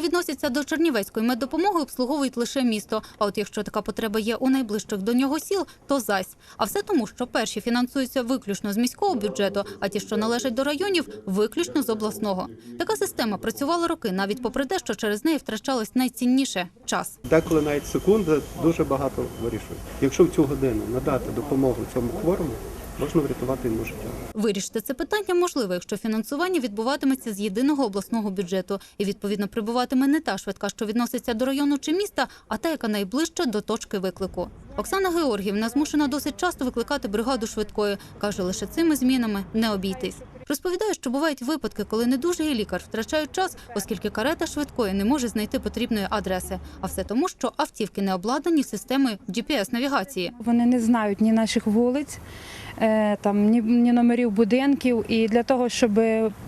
відносяться до Чернівецької меддопомоги, обслуговують лише місто. А от якщо така потреба є у найближчих до нього сіл, то зась. А все тому, що перші фінансуються виключно з міського бюджету, а ті, що належать до районів, виключно з обласного. Така система працювала роки, навіть попри те, що через неї втрачалось найцінніше час. Деколи навіть секунда дуже багато вирішує. Якщо в цю годину надати допомогу цьому хворому, можна врятувати йому життя. Вирішити це питання можливо, якщо фінансування відбуватиметься з єдиного обласного бюджету і відповідно прибуватиме не та швидка, що відноситься до району чи міста, а та, яка найближча до точки виклику. Оксана Георгівна змушена досить часто викликати бригаду швидкої. каже, лише цими змінами не обійтись. Розповідає, що бувають випадки, коли недужий лікар втрачають час, оскільки карета швидкої не може знайти потрібної адреси. А все тому, що автівки не обладнані системою GPS-навігації. Вони не знають ні наших вулиць, е, там ні, ні номерів будинків. І для того, щоб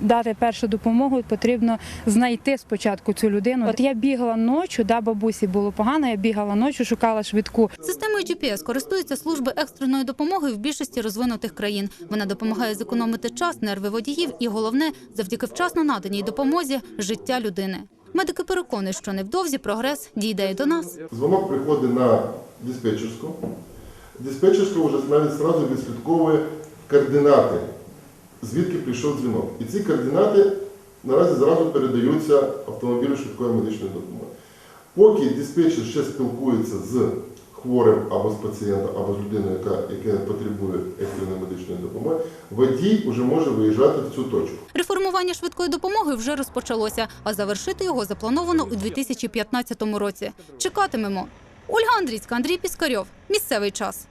дати першу допомогу, потрібно знайти спочатку цю людину. От я бігала ночі, да, бабусі було погано. Я бігала ночі, шукала швидку. Системою GPS користуються служби екстреної допомоги в більшості розвинутих країн. Вона допомагає зекономити час, нерви водіїв і головне, завдяки вчасно наданій допомозі життя людини. Медики переконують, що невдовзі прогрес дійде і до нас. Дзвонок приходить на диспетчерську. Диспетчерська вже навіть одразу відслідковує координати, звідки прийшов дзвінок. І ці координати наразі зразу передаються автомобілю швидкої медичної допомоги. Поки диспетчер ще спілкується з хворим або з пацієнтом, або з людиною, яка, яка потребує екстреної медичної допомоги, водій вже може виїжджати в цю точку. Реформування швидкої допомоги вже розпочалося, а завершити його заплановано у 2015 році. Чекатимемо. Ольга Андрійська, Андрій Піскарьов. Місцевий час.